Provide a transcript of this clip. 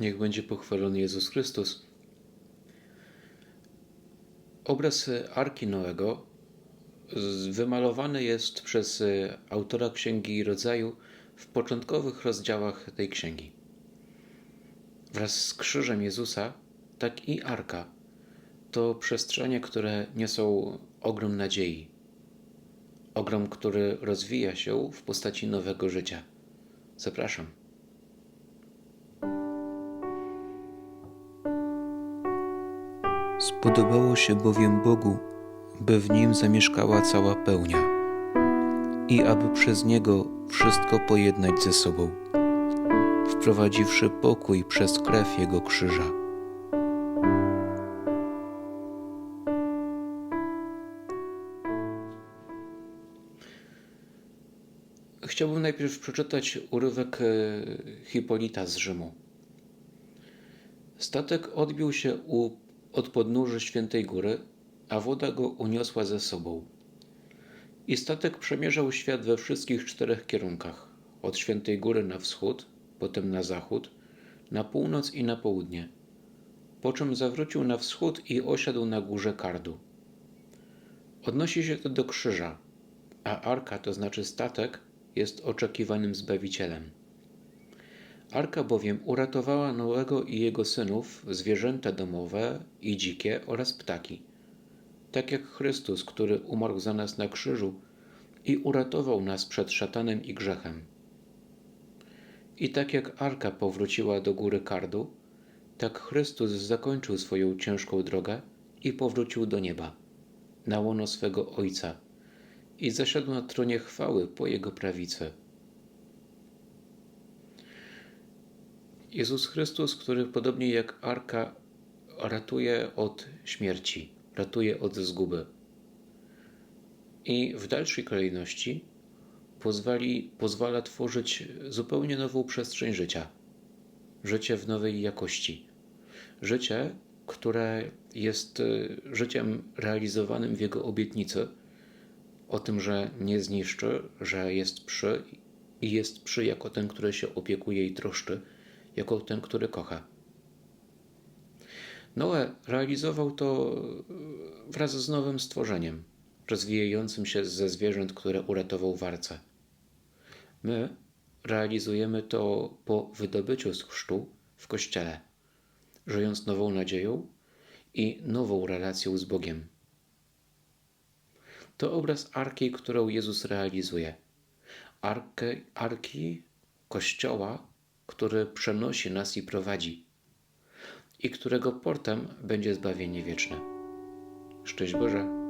Niech będzie pochwalony Jezus Chrystus. Obraz Arki Noego wymalowany jest przez autora Księgi Rodzaju w początkowych rozdziałach tej księgi. Wraz z krzyżem Jezusa, tak i Arka to przestrzenie, które niosą ogrom nadziei. Ogrom, który rozwija się w postaci nowego życia. Zapraszam. Spodobało się bowiem Bogu, by w nim zamieszkała cała pełnia i aby przez niego wszystko pojednać ze sobą, wprowadziwszy pokój przez krew jego krzyża. Chciałbym najpierw przeczytać urywek e, Hipolita z Rzymu. Statek odbił się u, od podnóży świętej góry, a woda go uniosła ze sobą. I statek przemierzał świat we wszystkich czterech kierunkach: od świętej góry na wschód, potem na zachód, na północ i na południe. Po czym zawrócił na wschód i osiadł na górze Kardu. Odnosi się to do krzyża, a arka, to znaczy statek, jest oczekiwanym Zbawicielem. Arka bowiem uratowała Noego i jego synów, zwierzęta domowe i dzikie oraz ptaki. Tak jak Chrystus, który umarł za nas na krzyżu i uratował nas przed szatanem i grzechem. I tak jak Arka powróciła do góry Kardu, tak Chrystus zakończył swoją ciężką drogę i powrócił do nieba, na łono swego Ojca i zasiadł na tronie chwały po jego prawicy. Jezus Chrystus, który podobnie jak Arka ratuje od śmierci, ratuje od zguby. I w dalszej kolejności pozwali, pozwala tworzyć zupełnie nową przestrzeń życia. Życie w nowej jakości. Życie, które jest y, życiem realizowanym w Jego obietnicy, o tym, że nie zniszczy, że jest przy i jest przy jako ten, który się opiekuje i troszczy, jako ten, który kocha. Noe realizował to wraz z nowym stworzeniem, rozwijającym się ze zwierząt, które uratował w arce. My realizujemy to po wydobyciu z chrztu w kościele, żyjąc nową nadzieją i nową relacją z Bogiem. To obraz arki, którą Jezus realizuje. Arkę, arki Kościoła, który przenosi nas i prowadzi, i którego portem będzie zbawienie wieczne. Szczęść Boże!